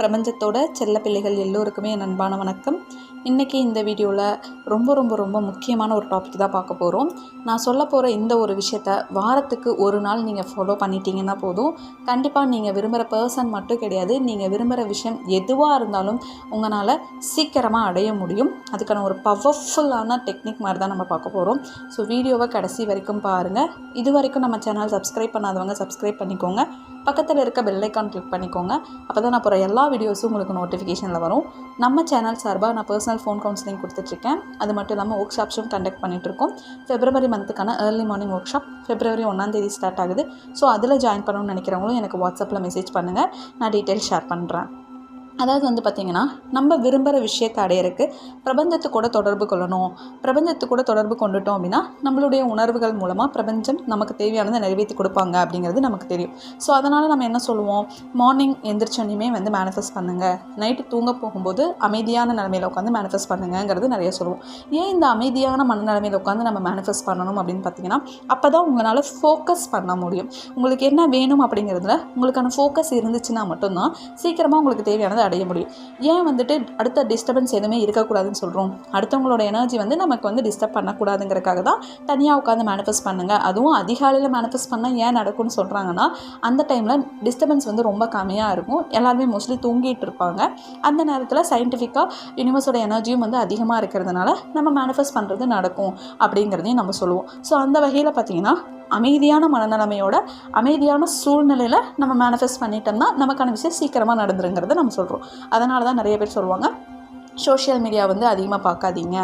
பிரபஞ்சத்தோட செல்ல பிள்ளைகள் எல்லோருக்குமே என் அன்பான வணக்கம். இன்றைக்கி இந்த வீடியோவில் ரொம்ப ரொம்ப ரொம்ப முக்கியமான ஒரு டாபிக் தான் பார்க்க போகிறோம் நான் சொல்ல போகிற இந்த ஒரு விஷயத்த வாரத்துக்கு ஒரு நாள் நீங்கள் ஃபாலோ பண்ணிட்டீங்கன்னா போதும். கண்டிப்பாக நீங்கள் விரும்புகிற பர்சன் மட்டும் கிடையாது. நீங்கள் விரும்புகிற விஷயம் எதுவாக இருந்தாலும் உங்களால் சீக்கிரமாக அடைய முடியும். அதுக்கான ஒரு பவர்ஃபுல்லான டெக்னிக் மாதிரி தான் நம்ம பார்க்க போகிறோம் ஸோ வீடியோவை கடைசி வரைக்கும் பாருங்கள் இது வரைக்கும் நம்ம சேனல் சப்ஸ்கிரைப் பண்ணாதவங்க சப்ஸ்கிரைப் பண்ணிக்கோங்க. பக்கத்தில் இருக்க பெல்லைக்கான் கிளிக் பண்ணிக்கோங்க. அப்போ தான் நான் போகிற எல்லா வீடியோஸும் உங்களுக்கு நோட்டிஃபிகேஷனில் வரும். நம்ம சேனல் சார்பாக நான் பர்சனல் ஃபோன் கவுன்சிலிங் கொடுத்துட்ருக்கேன். அது மட்டும் இல்லாமல் ஒர்க் ஷாப்ஸும் கண்டக்ட் பண்ணிகிட்ருக்கோம் ஃபெப்ரவரி மந்த்துக்கான early morning workshop February ஒன்றாந்தேதி ஸ்டார்ட் ஆகுது. ஸோ அதில் ஜாயின் பண்ணணும்னு நினைக்கிறவங்களும் எனக்கு வாட்ஸ்அப்பில் மெசேஜ் பண்ணுங்கள் நான் டீட்டெயில் ஷேர் பண்ணுறேன் அதாவது வந்து பார்த்திங்கன்னா நம்ம விரும்புகிற விஷயத்தை அடையிறதுக்கு பிரபஞ்சத்து கூட தொடர்பு கொள்ளணும். பிரபஞ்சத்து கூட தொடர்பு கொண்டுட்டோம் அப்படின்னா நம்மளுடைய உணர்வுகள் மூலமாக பிரபஞ்சம் நமக்கு தேவையானதை நிறைவேற்றி கொடுப்பாங்க அப்படிங்கிறது நமக்கு தெரியும். ஸோ அதனால் நம்ம என்ன சொல்லுவோம்? மார்னிங் எந்திரிச்சோன்னையுமே வந்து மேனிஃபெஸ்ட் பண்ணுங்கள் நைட்டு தூங்க போகும்போது அமைதியான நிலமையில் உட்காந்து மேனிஃபெஸ்ட் பண்ணுங்கங்கிறது நிறைய சொல்லுவோம். ஏன் இந்த அமைதியான மனநிலைமையில் உட்காந்து நம்ம மேனிஃபெஸ்ட் பண்ணணும் அப்படின்னு பார்த்தீங்கன்னா அப்போ தான் உங்களால் ஃபோக்கஸ் பண்ண முடியும். உங்களுக்கு என்ன வேணும் அப்படிங்கிறதுல உங்களுக்கான ஃபோக்கஸ் இருந்துச்சுன்னா மட்டும்தான் சீக்கிரமாக உங்களுக்கு தேவையானது அடைய முடியும். ஏன் வந்துட்டு அடுத்த டிஸ்டர்பன்ஸ் எதுவுமே இருக்கக்கூடாதுன்னு சொல்கிறோம் அடுத்தவங்களோட எனர்ஜி வந்து நமக்கு வந்து டிஸ்டர்ப் பண்ணக்கூடாதுங்கிறக்காக தான் தனியாக உட்காந்து மேனிஃபெஸ்ட் பண்ணுங்கள் அதுவும் அதிகாலையில் மேனிஃபெஸ்ட் பண்ணால் ஏன் நடக்கும்னு சொல்கிறாங்கன்னா அந்த டைமில் டிஸ்டர்பன்ஸ் வந்து ரொம்ப கம்மியாக இருக்கும். எல்லாருமே மோஸ்ட்லி தூங்கிட்டு இருப்பாங்க. அந்த நேரத்தில் சயின்டிஃபிக்காக யூனிவர்ஸோட எனர்ஜியும் வந்து அதிகமாக இருக்கிறதுனால நம்ம மேனிஃபெஸ்ட் பண்ணுறது நடக்கும் அப்படிங்கிறதையும் நம்ம சொல்லுவோம். ஸோ அந்த வகையில் பார்த்திங்கன்னா அமைதியான மனநிலைமையோட அமைதியான சூழ்நிலையில் நம்ம மேனிஃபெஸ்ட் பண்ணிட்டோம்னா நமக்கான விஷயம் சீக்கிரமாக நடந்துருங்கிறத நம்ம சொல்கிறோம் அதனால தான் நிறைய பேர் சொல்லுவாங்க சோஷியல் மீடியா வந்து அதிகமாக பார்க்காதீங்க.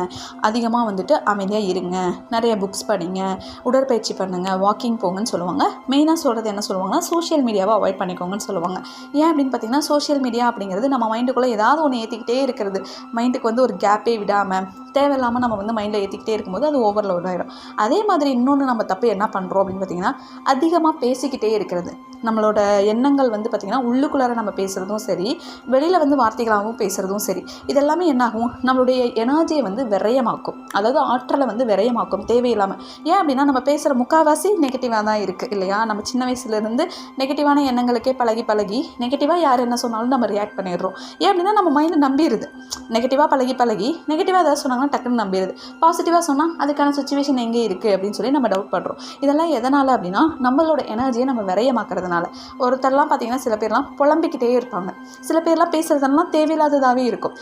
அதிகமாக வந்துட்டு அமைதியாக இருங்க. நிறைய புக்ஸ் படிங்க. உடற்பயிற்சி பண்ணுங்கள் வாக்கிங் போங்கன்னு சொல்லுவாங்க. மெயினாக சொல்கிறது என்ன சொல்லுவாங்கன்னா சோஷியல் மீடியாவை அவாய்ட் பண்ணிக்கோங்கன்னு சொல்லுவாங்க. ஏன் அப்படின்னு பார்த்தீங்கன்னா சோஷியல் மீடியா அப்படிங்கிறது நம்ம மைண்டுக்குள்ளே ஏதாவது ஒன்று ஏற்றிக்கிட்டே இருக்கிறது. மைண்டுக்கு வந்து ஒரு கேப்பே விடாமல் தேவையில்லாமல் நம்ம வந்து மைண்டில் ஏற்றிக்கிட்டே இருக்கும்போது அது ஓவர்லோட் ஆகிடும் அதே மாதிரி இன்னொன்று நம்ம தப்பு என்ன பண்ணுறோம் அப்படின்னு பார்த்தீங்கன்னா அதிகமாக பேசிக்கிட்டே இருக்கிறது. நம்மளோட எண்ணங்கள் வந்து பார்த்திங்கன்னா உள்ளுக்குள்ளார நம்ம பேசுகிறதும் சரி வெளியில் வந்து வார்த்தைகளாகவும் பேசுகிறதும் சரி இதெல்லாம் என்னாகும்? நம்மளுடைய எனர்ஜியை வந்து விரயமாக்கும். அதாவது ஆற்றலை வந்து விரயமாக்கும் தேவையில்லாமல் ஏன் அப்படின்னா நம்ம பேசுகிற முக்கால்வாசி நெகட்டிவாக தான் இருக்குது இல்லையா? நம்ம சின்ன வயசுலேருந்து நெகட்டிவான எண்ணங்களுக்கே பழகி பழகி நெகட்டிவாக யார் என்ன சொன்னாலும் நம்ம ரியாக்ட் பண்ணிடுறோம். ஏன் அப்படின்னா நம்ம மைண்டு நம்பிடுது நெகட்டிவாக பழகி பழகி நெகட்டிவாக ஏதாவது சொன்னாங்கன்னா டக்குன்னு நம்பிடுது பாசிட்டிவாக சொன்னால் அதுக்கான சுச்சுவேஷன் எங்கே இருக்குது அப்படின்னு சொல்லி நம்ம டவுட் பண்ணுறோம் இதெல்லாம் எதனால் அப்படின்னா நம்மளோட எனர்ஜியை நம்ம விரயமாக்குறதுனால. ஒருத்தர்லாம் பார்த்தீங்கன்னா சில பேர்லாம் புலம்பிக்கிட்டே இருப்பாங்க. சில பேர்லாம் பேசுகிறதெல்லாம் தேவையில்லாததாகவே இருக்கும்.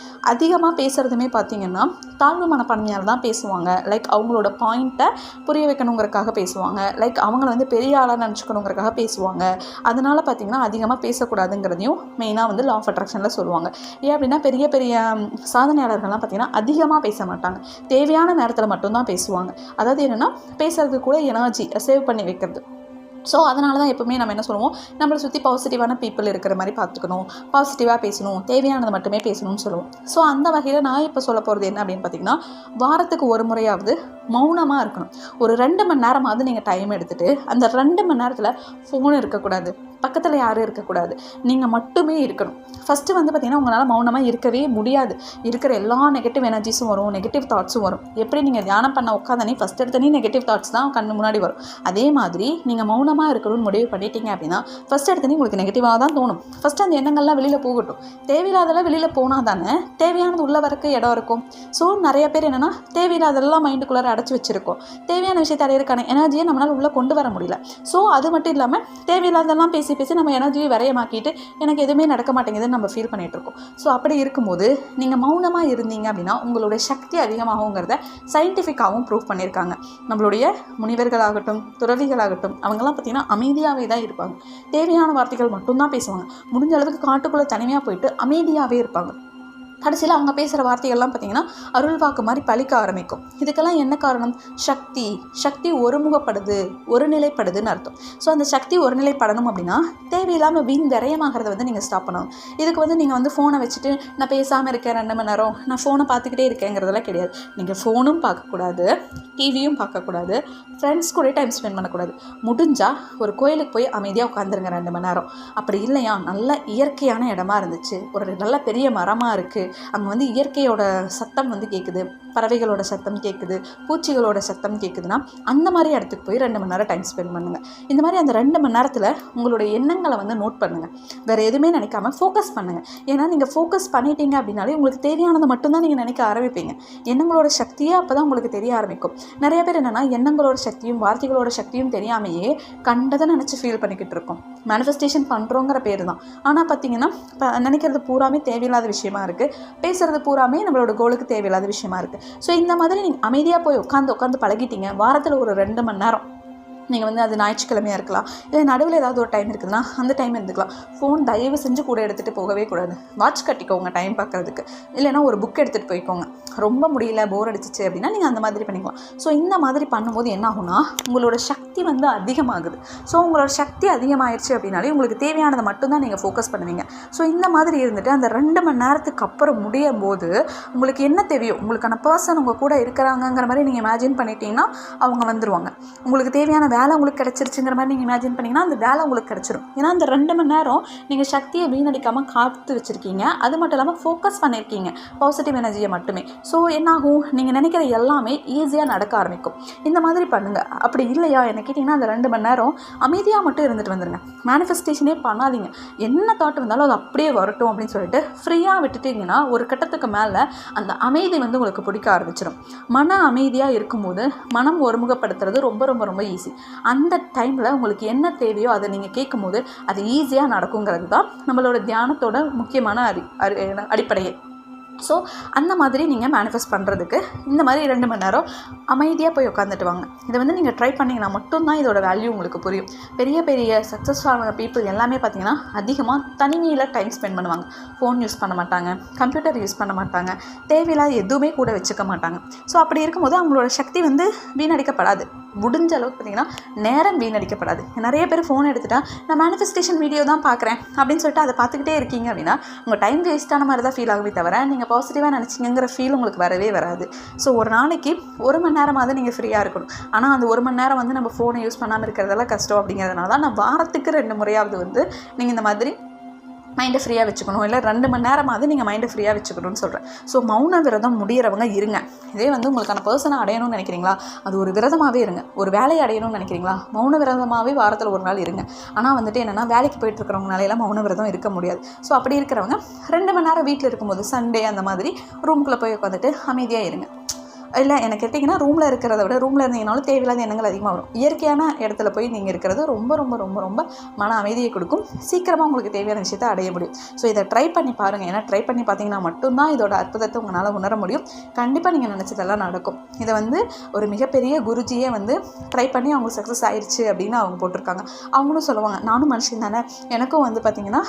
அதிகமாக பேசுகிறதுமே பார்த்தீங்கன்னா தாழ்வு மனப்பான்மையால் தான் பேசுவாங்க. லைக் அவங்களோட பாயிண்ட்டை புரிய வைக்கணுங்கிறக்காக பேசுவாங்க. லைக் அவங்கள வந்து பெரிய ஆளாக நினச்சிக்கணுங்கிறக்காக பேசுவாங்க. அதனால் பார்த்தீங்கன்னா அதிகமாக பேசக்கூடாதுங்கிறதையும் மெயினாக வந்து லா ஆஃப் அட்ராக்ஷனில் சொல்லுவாங்க. ஏன் அப்படின்னா பெரிய பெரிய சாதனையாளர்கள்லாம் பார்த்தீங்கன்னா அதிகமாக பேச மாட்டாங்க. தேவையான நேரத்தில் மட்டும்தான் பேசுவாங்க. அதாவது என்னென்னா பேசுகிறதுக்கு கூட எனர்ஜி சேவ் பண்ணி வைக்கிறது. ஸோ அதனால தான் எப்பவுமே நம்ம என்ன சொல்லுவோம்? நம்மளை சுற்றி பாசிட்டிவான பீப்புள் இருக்கிற மாதிரி பார்த்துக்கணும். பாசிட்டிவாக பேசணும். தேவையானது மட்டுமே பேசணும்னு சொல்லுவோம். ஸோ அந்த வகையில் நான் இப்போ சொல்ல போகிறது என்ன அப்படின்னு பார்த்தீங்கன்னா வாரத்துக்கு ஒரு முறையாவது மௌனமாக இருக்கணும். ஒரு ரெண்டு மணி நேரமாவது நீங்கள் டைம் எடுத்துகிட்டு அந்த ரெண்டு மணி நேரத்தில் ஃபோன் இருக்கக்கூடாது. பக்கத்தில் யாரும் இருக்கக்கூடாது. நீங்கள் மட்டுமே இருக்கணும். ஃபஸ்ட்டு வந்து பார்த்திங்கன்னா உங்களால் மௌனமாக இருக்கவே முடியாது. இருக்கிற எல்லா நெகட்டிவ் எனர்ஜிஸும் வரும். நெகட்டிவ் தாட்ஸும் வரும். எப்படி நீங்கள் தியானம் பண்ண உட்காந்தனே ஃபஸ்ட் எடுத்தனே நெகட்டிவ் தாட்ஸ் தான் கண்ணு முன்னாடி வரும். அதே மாதிரி நீங்கள் மௌனமாக இருக்கணும்னு முடிவு பண்ணிட்டீங்க அப்படின்னா ஃபஸ்ட் எடுத்தனே உங்களுக்கு நெகட்டிவாக தான் தோணும். ஃபஸ்ட்டு அந்த எண்ணங்கள்லாம் வெளியில் போகட்டும். தேவையில்லாதெல்லாம் வெளியில் போனால் தானே தேவையானது உள்ள வரக்கு இடம் இருக்கும். ஸோ நிறைய பேர் என்னென்னா தேவையில்லாதெல்லாம் மைண்டுக்குள்ளார அடைச்சி வச்சுருக்கோம். தேவையான விஷயத்தை அடையிறக்கான எனர்ஜியை நம்மளால் உள்ளே கொண்டு வர முடியல. ஸோ அது மட்டும் இல்லாமல் தேவையில்லாதெல்லாம் பேசி பேசி நம்ம எனர்ஜியை விரையமாக்கிட்டு எனக்கு எதுவுமே நடக்க மாட்டேங்குதுன்னு நம்ம ஃபீல் பண்ணிகிட்டு இருக்கோம். ஸோ அப்படி இருக்கும்போது நீங்கள் மௌனமாக இருந்தீங்க அப்படின்னா உங்களுடைய சக்தி அதிகமாகுங்கிறத சயின்டிஃபிக்காகவும் ப்ரூவ் பண்ணியிருக்காங்க நம்மளுடைய முனிவர்களாகட்டும் துறவிகளாகட்டும் அவங்கெல்லாம் பார்த்திங்கன்னா அமைதியாகவே தான் இருப்பாங்க. தேவையான வார்த்தைகள் மட்டும்தான் பேசுவாங்க. முடிஞ்ச அளவுக்கு காட்டுக்குள்ளே தனிமையாக போயிட்டு அமைதியாகவே இருப்பாங்க. கடைசியில் அவங்க பேசுகிற வார்த்தைகள்லாம் பார்த்திங்கன்னா அருள்வாக்கு மாதிரி பழிக்க ஆரம்பிக்கும். இதுக்கெல்லாம் என்ன காரணம்? சக்தி. சக்தி ஒருமுகப்படுது ஒருநிலைப்படுதுன்னு அர்த்தம். ஸோ அந்த சக்தி ஒருநிலைப்படணும் அப்படின்னா தேவையில்லாமல் வீண் விரயமாகிறத வந்து நீங்கள் ஸ்டாப் பண்ணணும். இதுக்கு வந்து நீங்கள் வந்து ஃபோனை வச்சுட்டு நான் பேசாமல் இருக்கேன் ரெண்டு மணி நேரம். நான் ஃபோனை பார்த்துக்கிட்டே இருக்கேங்கிறதெல்லாம் கிடையாது. நீங்கள் ஃபோனும் பார்க்கக்கூடாது டிவியும் பார்க்கக்கூடாது ஃப்ரெண்ட்ஸ் கூட டைம் ஸ்பெண்ட் பண்ணக்கூடாது. முடிஞ்சால் ஒரு கோயிலுக்கு போய் அமைதியாக உட்காந்துருங்க ரெண்டு மணி நேரம். அப்படி இல்லையா? நல்ல இயற்கையான இடமா இருந்துச்சு. ஒரு நல்ல பெரிய மரமாக இருக்குது அங்கே வந்து இயற்கையோட சத்தம் வந்து கேட்குது பறவைகளோட சத்தம் கேட்குது பூச்சிகளோட சத்தம் கேட்குதுன்னா அந்த மாதிரி இடத்துக்கு போய் ரெண்டு மணி நேரம் டைம் ஸ்பெண்ட் பண்ணுங்கள் இந்த மாதிரி அந்த ரெண்டு மணி நேரத்தில் உங்களுடைய எண்ணங்களை வந்து நோட் பண்ணுங்கள் வேறு எதுவுமே நினைக்காம ஃபோக்கஸ் பண்ணுங்கள் ஏன்னா நீங்கள் ஃபோக்கஸ் பண்ணிட்டீங்க அப்படின்னாலே உங்களுக்கு தேவையானதை மட்டும்தான் நீங்கள் நினைக்க ஆரம்பிப்பீங்க. எண்ணங்களோட சக்தியே அப்போ தான் உங்களுக்கு தெரிய ஆரம்பிக்கும். நிறைய பேர் என்னென்னா எண்ணங்களோட சக்தியும் வார்த்தைகளோட சக்தியும் தெரியாமையே கண்டதை நினச்சி ஃபீல் பண்ணிக்கிட்டு இருக்கோம். மேனிஃபெஸ்டேஷன் பண்ணுறோங்கிற பேர் தான். ஆனால் பார்த்தீங்கன்னா நினைக்கிறது பூராமே தேவையில்லாத விஷயமா இருக்குது பேசுகிறது பூராமே நம்மளோட கோலுக்கு தேவையில்லாத விஷயமா இருக்குது ஸோ இந்த மாதிரி நீங்கள் அமைதியாக போய் உட்காந்து உட்காந்து பழகிட்டீங்க. வாரத்தில் ஒரு ரெண்டு மணி நேரம். நீங்கள் வந்து அது ஞாயிற்றுக்கிழமையாக இருக்கலாம். இல்லை நடுவில் ஏதாவது ஒரு டைம் இருக்குதுன்னா அந்த டைம் இருந்துக்கலாம். ஃபோன் தயவு செஞ்சு கூட எடுத்துகிட்டு போகவே கூடாது. வாட்ச் கட்டிக்கோங்க டைம் பார்க்குறதுக்கு இல்லைன்னா ஒரு புக் எடுத்துகிட்டு போய்க்கோங்க. ரொம்ப முடியல போர் அடிச்சிச்சு அப்படின்னா நீங்கள் அந்த மாதிரி பண்ணிக்கலாம். ஸோ இந்த மாதிரி பண்ணும்போது என்ன ஆகும்னா உங்களோட சக்தி வந்து அதிகமாகுது. ஸோ உங்களோட சக்தி அதிகமாகிடுச்சு அப்படின்னாலே உங்களுக்கு தேவையானதை மட்டும்தான் நீங்கள் ஃபோக்கஸ் பண்ணுவீங்க. ஸோ இந்த மாதிரி இருந்துட்டு அந்த ரெண்டு மணி நேரத்துக்கு அப்புறம் முடியும் போது உங்களுக்கு என்ன தேவையோ உங்களுக்கான பர்சன் உங்கள் கூட இருக்கிறாங்கங்கிற மாதிரி நீங்கள் இமேஜின் பண்ணிட்டீங்கன்னா அவங்க வந்துடுவாங்க உங்களுக்கு தேவையான வேலை உங்களுக்கு கிடச்சிருச்சுங்கிற மாதிரி நீங்கள் இமேஜின் பண்ணிங்கன்னா அந்த வேலை உங்களுக்கு கிடச்சிரும். ஏன்னா அந்த ரெண்டு மணி நேரம் நீங்கள் சக்தியை வீணடிக்காமல் காத்து வச்சுருக்கீங்க. அது மட்டும் இல்லாமல் ஃபோக்கஸ் பண்ணியிருக்கீங்க பாசிட்டிவ் எனர்ஜியை மட்டுமே. ஸோ என்னாகும்? நீங்கள் நினைக்கிற எல்லாமே ஈஸியாக நடக்க ஆரம்பிக்கும். இந்த மாதிரி பண்ணுங்கள் அப்படி இல்லையா? என்ன கேட்டிங்கன்னா அந்த ரெண்டு மணி நேரம் அமைதியாக மட்டும் இருந்துட்டு வந்துடுங்க மேனிஃபெஸ்டேஷனே பண்ணாதீங்க. என்ன தாட் வந்தாலும் அது அப்படியே வரட்டும் அப்படின்னு சொல்லிட்டு ஃப்ரீயாக விட்டுட்டிங்கன்னா ஒரு கட்டத்துக்கு மேலே அந்த அமைதி வந்து உங்களுக்கு பிடிக்க ஆரம்பிச்சிடும் மன அமைதியாக இருக்கும்போது மனம் ஒருமுகப்படுத்துறது ரொம்ப ரொம்ப ரொம்ப ஈஸி அந்த டைமில் உங்களுக்கு என்ன தேவையோ அதை நீங்கள் கேட்கும்போது அது ஈஸியாக நடக்குங்கிறது தான் நம்மளோட தியானத்தோட முக்கியமான அடி அடிப்படையே. ஸோ அந்த மாதிரி நீங்கள் மேனிஃபெஸ்ட் பண்ணுறதுக்கு இந்த மாதிரி ரெண்டு மணி நேரம் அமைதியாக போய் உட்காந்துட்டு வாங்க. இதை வந்து நீங்கள் ட்ரை பண்ணிங்கன்னா மட்டும்தான் இதோட வேல்யூ உங்களுக்கு புரியும். பெரிய பெரிய சக்ஸஸ்ஃபுல்லான பீப்புள் எல்லாமே பார்த்தீங்கன்னா அதிகமாக தனிமையில் டைம் ஸ்பெண்ட் பண்ணுவாங்க. ஃபோன் யூஸ் பண்ண மாட்டாங்க கம்ப்யூட்டர் யூஸ் பண்ண மாட்டாங்க தேவையில்லாத எதுவுமே கூட வச்சுக்க மாட்டாங்க. ஸோ அப்படி இருக்கும்போது அவங்களோட சக்தி வந்து வீணடிக்கப்படாது. முடிஞ்ச அளவுக்கு பார்த்தீங்கன்னா நேரம் வீணடிக்கப்படாது. நிறைய பேர் ஃபோன் எடுத்துட்டா நான் மேனிஃபெஸ்டேஷன் வீடியோ தான் பார்க்குறேன் அப்படின்னு சொல்லிட்டு அதை பார்த்துக்கிட்டே இருக்கீங்க அப்படின்னா உங்கள் டைம் வேஸ்ட்டான மாதிரி தான் ஃபீல் ஆகுமே தவிர நீங்கள் பாசிட்டிவாக நினச்சிங்கிற ஃபீல் உங்களுக்கு வரவே வராது. ஸோ ஒரு நாளைக்கு ஒரு மணி நேரமாவது நீங்கள் ஃப்ரீயாக இருக்கணும். ஆனால் அந்த ஒரு மணி நேரம் வந்து நம்ம ஃபோனை யூஸ் பண்ணாமல் இருக்கிறதெல்லாம் கஷ்டம் அப்படிங்கிறதுனால தான் நான் வாரத்துக்கு ரெண்டு முறையாவது வந்து நீங்கள் இந்த மாதிரி மைண்டை ஃப்ரீயாக வச்சுக்கணும். இல்லை ரெண்டு மணி நேரமாவது நீங்கள் மைண்டை ஃப்ரீயாக வச்சுக்கணும்னு சொல்கிறேன் ஸோ மௌன விரதம் முடியிறவங்க இருங்க. இதே வந்து உங்களுக்கான பர்சனை அடையணும்னு நினைக்கிறீங்களா? அது ஒரு விரதமாகவே இருங்க. ஒரு வேலையை அடையணும்னு நினைக்கிறீங்களா? மௌன விரதமாகவே வாரத்தில் ஒரு நாள் இருங்க. ஆனால் வந்துட்டு என்னென்னா வேலைக்கு போயிட்டு இருக்கிறவங்களால மௌன விரதம் இருக்க முடியாது. ஸோ அப்படி இருக்கிறவங்க ரெண்டு மணி நேரம் வீட்டில் இருக்கும்போது சண்டே அந்த மாதிரி ரூம்குள்ளே போய் உட்காந்துட்டு அமைதியாக இருங்க. இல்லை எனக்கு கேட்டிங்கன்னா ரூமில் இருக்கிறத விட ரூமில் இருந்தீங்கனாலும் தேவையில்லாத எண்ணங்கள் அதிகமாக வரும். இயற்கையான இடத்துல போய் நீங்கள் இருக்கிறது ரொம்ப ரொம்ப ரொம்ப ரொம்ப மன அமைதியை கொடுக்கும். சீக்கிரமாக உங்களுக்கு தேவையான விஷயத்தை அடைய முடியும். ஸோ இதை ட்ரை பண்ணி பாருங்கள் ஏன்னா ட்ரை பண்ணி பார்த்தீங்கன்னா மட்டும்தான் இதோட அற்புதத்தை உங்களால் உணர முடியும். கண்டிப்பாக நீங்கள் நினச்சதெல்லாம் நடக்கும். இதை வந்து ஒரு மிகப்பெரிய குருஜியே வந்து ட்ரை பண்ணி அவங்க சக்ஸஸ் ஆயிடுச்சு அப்படின்னு அவங்க போட்டிருக்காங்க. அவங்களும் சொல்லுவாங்க நானும் மனுஷன் தானே. எனக்கும் வந்து பார்த்திங்கன்னா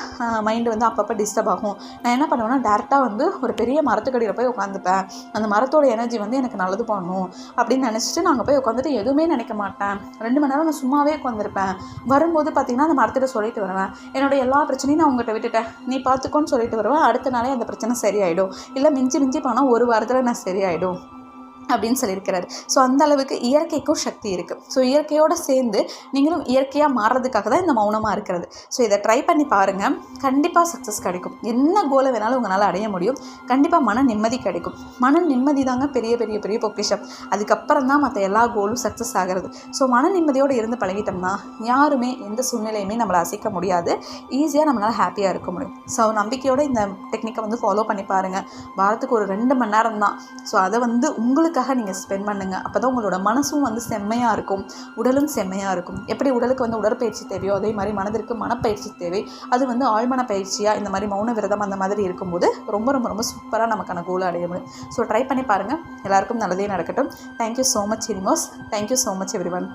மைண்டு வந்து அப்பப்போ டிஸ்டர்ப் ஆகும். நான் என்ன பண்ணுவேன்னா டேரெக்டாக வந்து ஒரு பெரிய மரத்துக்கடியில் போய் உட்காந்துப்பேன். அந்த மரத்தோட எனர்ஜி வந்து எனக்கு நல்லது பண்ணணும் அப்படின்னு நினச்சிட்டு நாங்கள் போய் உட்காந்துட்டு எதுவுமே நினைக்க மாட்டேன். ரெண்டு மணி நேரம் நான் சும்மாவே உட்காந்துருப்பேன் வரும்போது பார்த்தீங்கன்னா அந்த மரத்திட்ட சொல்லிட்டு வருவேன். என்னோட எல்லா பிரச்சனையும் நான் உங்கள்கிட்ட விட்டுட்டேன். நீ பார்த்துக்கோன்னு சொல்லிட்டு வருவேன். அடுத்த நாளே அந்த பிரச்சனை சரியாயிடும். இல்லை மிஞ்சி மிஞ்சி போனால் ஒரு வாரத்தில் நான் சரியாயிடும். அப்படின்னு சொல்லியிருக்கிறாரு. ஸோ அந்த அளவுக்கு இயற்கைக்கும் சக்தி இருக்குது ஸோ இயற்கையோடு சேர்ந்து நீங்களும் இயற்கையாக மாறுறதுக்காக தான் இந்த மௌனமாக இருக்கிறது. ஸோ இதை ட்ரை பண்ணி பாருங்கள் கண்டிப்பாக சக்ஸஸ் கிடைக்கும். என்ன கோலை வேணாலும் உங்களால் அடைய முடியும். கண்டிப்பாக மன நிம்மதி கிடைக்கும். மன நிம்மதி தாங்க பெரிய பெரிய பெரிய பொக்கிஷம். அதுக்கப்புறம் தான் மற்ற எல்லா கோலும் சக்ஸஸ் ஆகிறது. ஸோ மன நிம்மதியோடு இருந்து பழகிட்டோம்னா யாருமே எந்த சூழ்நிலையுமே நம்மளை அசைக்க முடியாது. ஈஸியாக நம்மளால் ஹாப்பியாக இருக்க முடியும். ஸோ நம்பிக்கையோட இந்த டெக்னிக்கை வந்து ஃபாலோ பண்ணி பாருங்கள் வாரத்துக்கு ஒரு ரெண்டு மணி நேரம் தான் ஸோ அதை வந்து உங்களுக்கு உங்களுக்காக நீங்கள் ஸ்பெண்ட் பண்ணுங்கள் அப்போ தான் உங்களோட மனசும் வந்து செம்மையாக இருக்கும். உடலும் செம்மையாக இருக்கும். எப்படி உடலுக்கு வந்து உடற்பயிற்சி தேவையோ அதே மாதிரி மனதிற்கு மனப்பயிற்சி தேவை. அது வந்து ஆழ்மன பயிற்சியாக இந்த மாதிரி மௌன விரதம் அந்த மாதிரி இருக்கும்போது ரொம்ப ரொம்ப ரொம்ப சூப்பராக நமக்கான கோலை அடைய முடியும் ஸோ ட்ரை பண்ணி பாருங்கள் எல்லாருக்கும் நல்லதே நடக்கட்டும். Thank you so much இனிமோஸ் thank you so much everyone